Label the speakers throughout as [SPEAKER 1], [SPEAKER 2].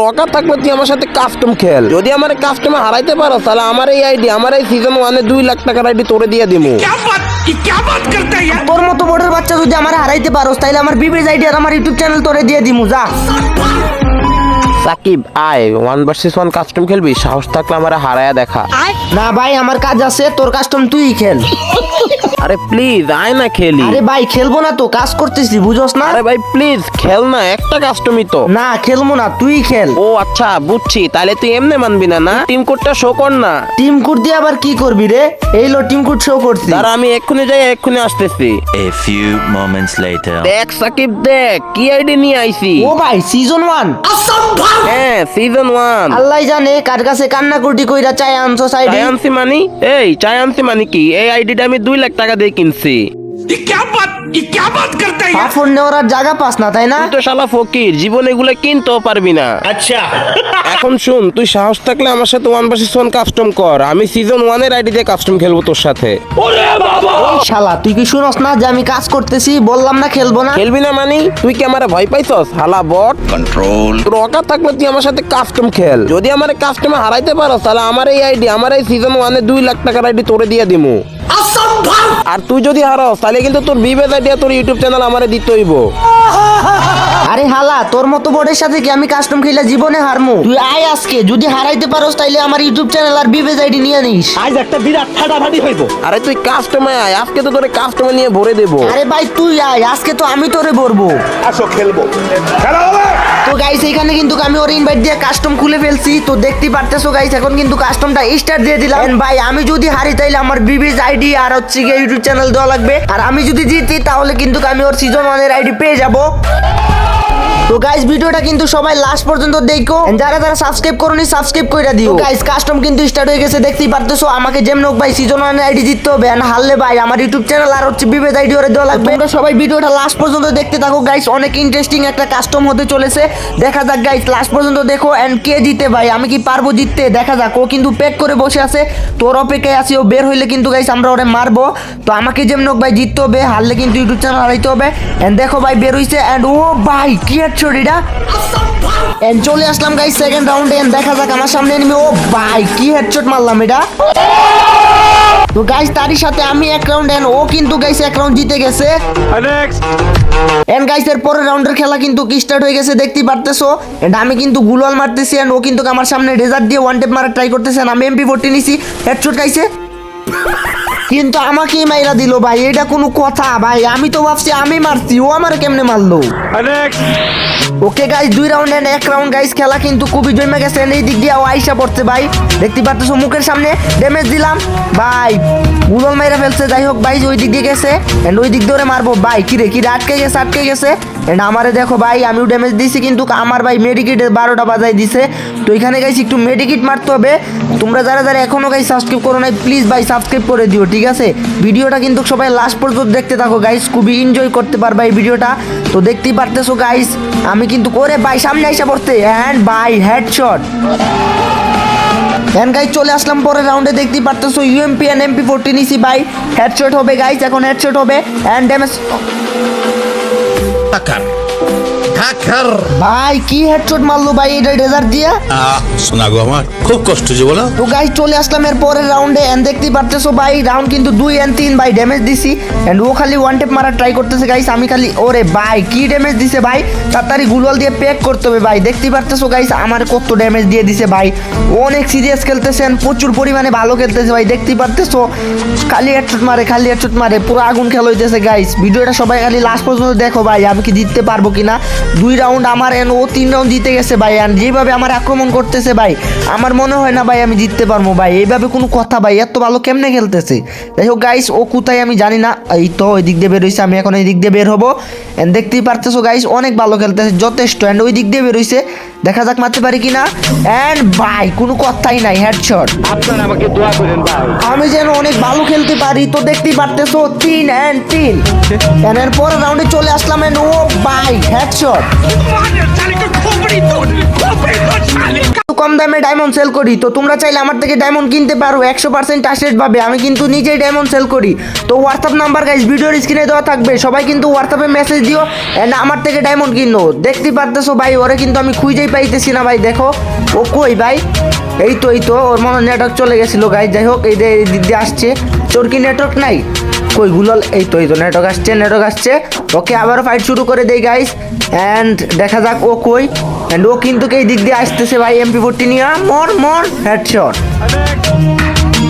[SPEAKER 1] Rocker থাকলে তুই আমার সাথে কাস্টম খেল। যদি আমার কাস্টমার হারাইতে পারো তাহলে আমার এই আইডি আমার এই সিজন ওয়ানে দুই লাখ টাকার আইডি তোরে দিয়ে দিমু।
[SPEAKER 2] তোর মতো বড়ের বাচ্চা যদি আমার হারাইতে পারো তাহলে আমার বিবির আইডি আর আমার ইউটিউব চ্যানেল তোরে দিয়ে দিমু যা।
[SPEAKER 1] সাকিব আয় ওয়ান ভার্সেস ওয়ান কাস্টম খেলবি সাহস থাকলে আমার হারায়া দেখা।
[SPEAKER 2] না ভাই আমার কাজ আছে তোর কাস্টম তুই খেল।
[SPEAKER 1] আরে প্লিজ আয় না খেলি।
[SPEAKER 2] আরে ভাই খেলব না তো কাজ করতেছি বুঝোস না?
[SPEAKER 1] আরে ভাই প্লিজ খেল না একটা কাস্টমই তো।
[SPEAKER 2] না খেলব না তুই খেল।
[SPEAKER 1] ও আচ্ছা বুঝছি তাহলে তুই এমনি মানবি না না? টিম কোডটা শো কর না।
[SPEAKER 2] টিম কোড দিয়ে আবার কি করবি রে? এই লো টিম কোড শো করছি।
[SPEAKER 1] দাঁড়া আমি এক্ষুনি যাই এক্ষুনি আসতেছি।
[SPEAKER 3] A few moments later.
[SPEAKER 1] দেখ সাকিব দেখ কি আইডি নিয়ে আইছি?
[SPEAKER 2] ও ভাই সিজন ওয়ান
[SPEAKER 1] হ্যাঁ সিজন ওয়ান
[SPEAKER 2] আল্লাহ জানে কার কাছে কান্না কুটি কইরা চাই আনছো সাইডে।
[SPEAKER 1] আনছি মানি? এই চাই আনছি মানি কি? এই আইডিটা আমি দুই লাখ টাকা দিয়ে কিনছি। আমি সিজন ওয়ানের আইডি দিয়ে কাস্টম খেলব তোর সাথে।
[SPEAKER 2] শালা তুই কি শুনস না যে আমি কাজ করতেছি বললাম না খেলব না?
[SPEAKER 1] খেলবি না মানি? তুই কি আমার ভয় পাইছস? হালা বট। কন্ট্রোল রকা থাকলে তুই আমার সাথে কাস্টম খেল। যদি আমার কাস্টমে হারাইতে পারো তাহলে আমার এই আইডি আমার এই সিজন ওয়ানে দুই লাখ টাকার আইডি তোরে দিয়ে দিমু। আর তুই যদি হারাস তাহলে কিন্তু তোর বিবেদ আইডিয়া তোর ইউটিউব চ্যানেল আমারে দিতে হইব।
[SPEAKER 2] আরে হালা তোর মতো বোর্ডের সাথে কি আমি কাস্টম খেলে জীবনে হারমু? তুই আয় আজকে যদি হারাইতে পারোস তাইলে আমার ইউটিউব চ্যানেল আর বিবেজ আইডি নিয়ে নিস।
[SPEAKER 4] आज একটা বিরাট ফাটাফাটি হইব।
[SPEAKER 1] আরে তুই কাস্টমে আয় আজকে তো তোরে কাস্টমে নিয়ে ভরে দেবো।
[SPEAKER 2] আরে ভাই তুই আয় আজকে তো আমি তোরে বলব
[SPEAKER 4] আসো খেলব। খেলা হবে!
[SPEAKER 2] তো গাইস এখানে কিন্তু আমি ওর ইনভাইট দিয়ে কাস্টম খুলে ফেলছি। তো দেখতে পারতেছো গাইস এখন কিন্তু কাস্টমটা স্টার্ট দিয়ে দিলাম। ভাই আমি যদি হারি তাইলে আমার বিবিজ আইডি আর হচ্ছে গিয়ে ইউটিউব চ্যানেল দেওয়া লাগবে। আর আমি যদি জিতি তাহলে কিন্তু আমি ওর সিজন ওয়ানের আইডি পেয়ে যাব। তো গাইস ভিডিওটা কিন্তু সবাই লাস্ট পর্যন্ত দেখো। যারা যারা সাবস্ক্রাইব করনি সাবস্ক্রাইব করে দিও। গাইস কাস্টম কিন্তু স্টার্ট হয়ে গেছে দেখতেই পারতেছো? আমাকে যেমন হোক ভাই সিজন ওয়ান আইডি জিততে হবে। And হারলে ভাই আমার ইউটিউব চ্যানেল আর হচ্ছে বিবেদ আইডি ওরে দেওয়া লাগবে। তোমরা সবাই ভিডিওটা লাস্ট পর্যন্ত দেখতে থাকো গাইস অনেক ইন্টারেস্টিং একটা কাস্টম হতে চলেছে। দেখা যাক গাইস লাস্ট পর্যন্ত দেখো। এন্ড কে জিতে ভাই? আমি কি পারব জিততে? দেখা যাক। ও কিন্তু প্যাক করে বসে আছে। তোর অপেক্ষায় আছি। ও বের হইলে কিন্তু গাইস আমরা ওরে মারবো। তো আমাকে যেমন ভাই জিততে হবে হারলে কিন্তু ইউটিউব চ্যানেল হারাইতে হবে। এন্ড দেখো ভাই বের হইছে এন্ড ও ভাই কি হচ্ছে এটা এন্ড চলে আসলাম গাইস সেকেন্ড রাউন্ডে এন্ড দেখা যাক আমার সামনে এনিমি ও ভাই কি হেডশট মারলাম এটা। তো গাইস তারই সাথে আমি এক রাউন্ড এন্ড ও কিন্তু গাইস এক রাউন্ড জিতে গেছে। এন্ড গাইস এর পরের রাউন্ডের খেলা কিন্তু কি স্টার্ট হয়ে গেছে দেখতেই পারতেছো। এন্ড আমি কিন্তু গুলাল মারতেছি এন্ড ও কিন্তু আমার সামনে ডেজার্ট দিয়ে ওয়ান টেপ মারা ট্রাই করতেছে। And আমি এমপি ফোরটি নিছি। হেডশট গাইছে কিন্তু আমাকে মাইরা দিল ভাই, এটা কোনো কথা ভাই। আমি তো ভাবছি আমি মারছি, ও আমার কেমনে মারলো? ওকে গাইস দুই রাউন্ড এন্ড এক রাউন্ড গাইস খেলা কিন্তু খুবই জমে গেছে। এই দিক দিয়ে আইসা পড়ছে ভাই। দেখতে পাচ্ছ মুখের সামনে ড্যামেজ দিলাম। ভাই গুগল মাইরা ফেলছে, যাই হোক, ভাই ওই দিক দিয়ে গেছে এন্ড ওই দিক ধরে মারবো। ভাই কিরে কিরে আটকে গেছে আটকে গেছে। এন্ড আমারে দেখো ভাই, আমিও ড্যামেজ দিছি কিন্তু আমার ভাই মেডিকিট বারোটা বাজাই দিছে। তো এখানে গাইছি, একটু মেডিকিট মারতে হবে। তোমরা যারা যারা এখনও গাই সাবস্ক্রাইব করো নাই প্লিজ ভাই সাবস্ক্রাইব করে দিও, ঠিক আছে? ভিডিওটা কিন্তু সবাই লাস্ট পর্যন্ত দেখতে থাকো গাইস খুবই এনজয় করতে পারবা এই ভিডিওটা। তো দেখতেই পারতেছো গাইস আমি কিন্তু করে ভাই, সামনে আইসা পড়তে। Hand by headshot and guys চলে আসলাম পরের রাউন্ডে দেখতেই পারতেছো ইউএমপি এন্ড এমপি ফোরটি নিছি ভাই। হেডশট হবে গাইস এখন হেডশট হবে। And damage
[SPEAKER 5] berantakan. ঢাকার
[SPEAKER 2] ভাই কি হেডশট মারলো ভাই এটা ডেজার্ট দিয়ে?
[SPEAKER 5] শোনা গো আমার খুব কষ্ট যে বলো।
[SPEAKER 2] তো গাইস চলে আসলাম এর পরের রাউন্ডে এন্ড দেখতেই পারতেছো ভাই রাউন্ড কিন্তু দুই এন্ড তিন ভাই ড্যামেজ দিছি। এন্ড ও খালি ওয়ান টেপ মারা ট্রাই করতেছে গাইস আমি খালি ওরে ভাই কি ড্যামেজ দিছে ভাই? তাড়াতাড়ি গুলওয়াল দিয়ে প্যাক করতে হবে ভাই দেখতেই পারতেছো গাইস আমার কত ড্যামেজ দিয়ে দিছে ভাই। অনেক সিরিয়াস খেলতেছেন প্রচুর পরিমাণে ভালো খেলতেছে ভাই দেখতেই পারতেছো? খালি হেডশট মারে খালি হেডশট মারে পুরো আগুন খেলা হইতেছে গাইস ভিডিওটা সবাই খালি লাস্ট পর্যন্ত দেখো ভাই আমি কি জিততে পারব কিনা। দুই রাউন্ড আমার এন, ও তিন রাউন্ড জিতে গেছে ভাই। অ্যান্ড যেভাবে আমার আক্রমণ করতেছে ভাই, আমার মনে হয় না ভাই আমি জিততে পারব ভাই। এইভাবে কোনো কথা ভাই, এত ভালো কেমনে খেলতেছে? যাই হোক গাইস ও কোথায় আমি জানি না। এই তো, ওই দিক দিয়ে বের হয়েছে আমি এখন এই দিক দিয়ে বের হব। অ্যান্ড দেখতেই পারতেছো গাইস অনেক ভালো খেলতেছে, যথেষ্ট। অ্যান্ড ওই দিক দিয়ে বের হয়েছে দেখা যাক মারতে পারি কিনা। এন্ড বাই কোনো কথাই নাই হেডশট।
[SPEAKER 4] আপনারা আমাকে দোয়া করেন ভাই
[SPEAKER 2] আমি যেন অনেক ভালো খেলতে পারি তো দেখতেই পারতেছো তিন এন্ড তিন। এন্ড এর পরের রাউন্ডে চলে আসলাম এন্ড ও বাই হেডশট কম দামে ডায়মন্ড সেল করি, তো তোমরা চাইলে আমার থেকে ডায়মন্ড কিনতে পারো, একশো পার্সেন্ট আসেট পাবে আমি কিন্তু নিজেই ডায়মন্ড সেল করি। তো হোয়াটসঅ্যাপ নাম্বার গাইজ ভিডিওর স্ক্রিনে দেওয়া থাকবে, সবাই কিন্তু হোয়াটসঅ্যাপে মেসেজ দিও অ্যান্ড আমার থেকে ডায়মন্ড কিনো। দেখতে পারতেছো ভাই, ওরে কিন্তু আমি খুঁজেই পাইতেছি না ভাই, দেখো। ও কই ভাই? এই তো এই তো, ওর মনে নেটওয়ার্ক চলে গেছিল গাইজ যাই হোক, এই দিদি আসছে। চোর কি নেটওয়ার্ক নাই? কই গুলল এই তো এই তো নেটওয়ার্ক আসছে নেটওয়ার্ক আসছে। ওকে আবার ফাইট শুরু করে দেই গাইস অ্যান্ড দেখা যাক ও কই। অ্যান্ড ও কিন্তু এই দিক দিয়ে আসতেছে ভাই এমপি ফোরটি নিয়ে মর মর হেডশট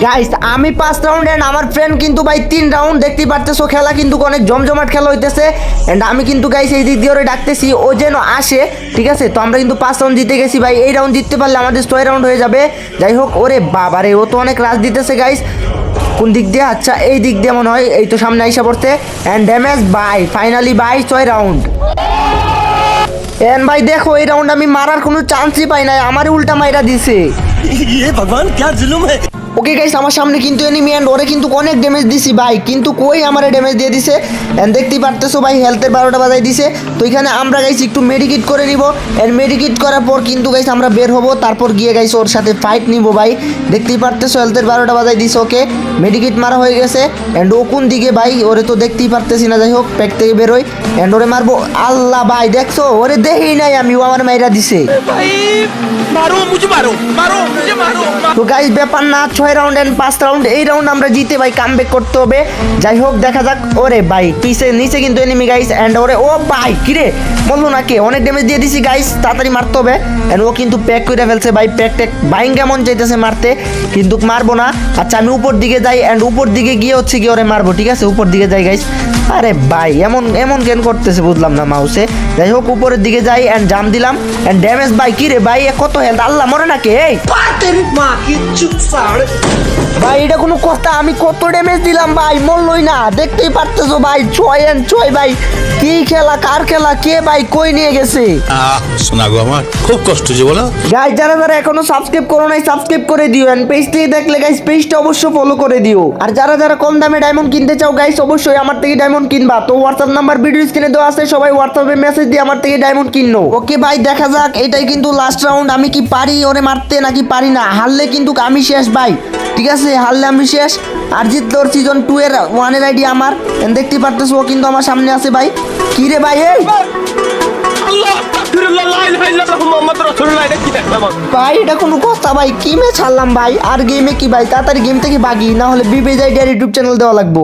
[SPEAKER 2] গাইস আমি পাঁচ রাউন্ড এন্ড আমার ফ্রেন্ড কিন্তু ভাই তিন রাউন্ড দেখতে পারতেছো, খেলা কিন্তু অনেক জমজমাট খেলা হইতেছে। এন্ড আমি কিন্তু গাইস এই দিক দিয়ে ওরে ডাকতেছি, ও যেন আসে, ঠিক আছে? তো আমরা কিন্তু পাঁচ রাউন্ড জিতে গেছি ভাই, এই রাউন্ড জিততে পারলে আমাদের ছয় রাউন্ড হয়ে যাবে। যাই হোক, ওরে বাবারে, ও তো অনেক রাশ দিতেছে গাইস কোন দিক দিয়ে? আচ্ছা এই দিক দিয়ে মনে হয়, এই তো সামনে আইসা পড়তে and damage by finally by ছয় রাউন্ড এন ভাই দেখো, এই রাউন্ড আমি মারার কোনো চান্সই পাই নাই আমারই উল্টা মাইরা দিছে। ওকে গাইস আমার সামনে কিন্তু এনিমি এন্ড ওরে কিন্তু অনেক ড্যামেজ দিছি ভাই। কিন্তু কই আমারে ড্যামেজ দিয়ে দিছে? এন্ড দেখতেই পারতেছো ভাই হেলথের বারোটা বাজাই দিছে। তো এখানে আমরা গাইস একটু মেডিকিট করে নিব। এন্ড মেডিকিট করার পর কিন্তু গাইস আমরা বের হব। তারপর গিয়ে গাইস ওর সাথে ফাইট নিব ভাই। দেখতেই পারতেছো হেলথের বারোটা বাজাই দিছে ওকে মেডিকিট মারা হয়ে গেছে। এন্ড ও কোন দিকে ভাই? ওরে তো দেখতেই পারতেছি না যাই হোক প্যাক থেকে বেরোই এন্ড ওরে মারবো আল্লাহ ভাই দেখছ? ওরে দেখেই নাই আমি ও আমার মাইরা দিছে। তো গাইস ব্যাপার না ছয় রাউন্ড অ্যান্ড পাঁচ রাউন্ড এই রাউন্ড আমরা জিতে ভাই কাম করতে হবে। যাই হোক, দেখা যাক। ওরে ভাই পিসে নিচে কিন্তু এনিমি গাইস অ্যান্ড ওরে, ও ভাই, কিরে? বলল না কে? অনেক ড্যামেজ দিয়ে দিছি গাইস তাড়াতাড়ি মারতে হবে। এন্ড ও কিন্তু প্যাক করে ফেলছে ভাই প্যাক ট্যাক বাইং কেমন চাইতেছে মারতে। কিন্তু মারবো না। আচ্ছা আমি উপর দিকে যাই অ্যান্ড উপর দিকে গিয়ে হচ্ছে কি ওরে মারবো, ঠিক আছে? উপর দিকে যাই গাইস আরে ভাই এমন এমন কেন করতেছে বুঝলাম না মাউসে যাই হোক উপরের দিকে যাই এন্ড জাম দিলাম। এন্ড ড্যামেজ ভাই কি রে ভাই এ কত হেলথ আল্লাহ মরে নাকি? এই! ভাই এটা কোনো কথা আমি কত ড্যামেজ দিলাম ভাই মরলই না। দেখতেই পারতেছো ভাই ছয় এন্ড ছয় ভাই। কি খেলা কার খেলা কে ভাই কই নিয়ে গেছে?
[SPEAKER 5] আহ শোনা গো আমার খুব কষ্ট যে বলো।
[SPEAKER 2] গাইস যারা যারা এখনও সাবস্ক্রাইব করো নাই সাবস্ক্রাইব করে দিও। এন্ড পেজ থেকে দেখলে গাইস পেজটা অবশ্যই ফলো করে দিও। আর যারা যারা কম দামে ডায়মন্ড কিনতে চাও গাইস অবশ্যই আমার থেকে ডায়মন্ড কিনবা, তো হোয়াটসঅ্যাপ নাম্বার ভিডিও স্ক্রিনে দেওয়া আছে, সবাই হোয়াটসঅ্যাপে মেসেজ দিয়ে আমার থেকে ডায়মন্ড কিনো। ওকে ভাই, দেখা যাক, এটাই কিন্তু লাস্ট রাউন্ড আমি কি পারি ওরে মারতে নাকি পারি না? হারলে কিন্তু আমি শেষ, ভাই। ঠিক আছে, হারলে আমি শেষ। আর জিতলে ওর সিজন টু এর ওয়ানের আইডি আমার। দেখতে পারতেছো, ও কিন্তু আমার সামনে আছে, ভাই। কি রে, ভাই, এই? ভাই, এটা কোনো কথা, ভাই কি মে ছাড়লাম, ভাই। আর গেমে কি, ভাই? তাড়াতাড়ি গেম থেকে বাগি, না হলে বিবেজ আইডিয়ার ইউটিউব চ্যানেল দেওয়া লাগবো।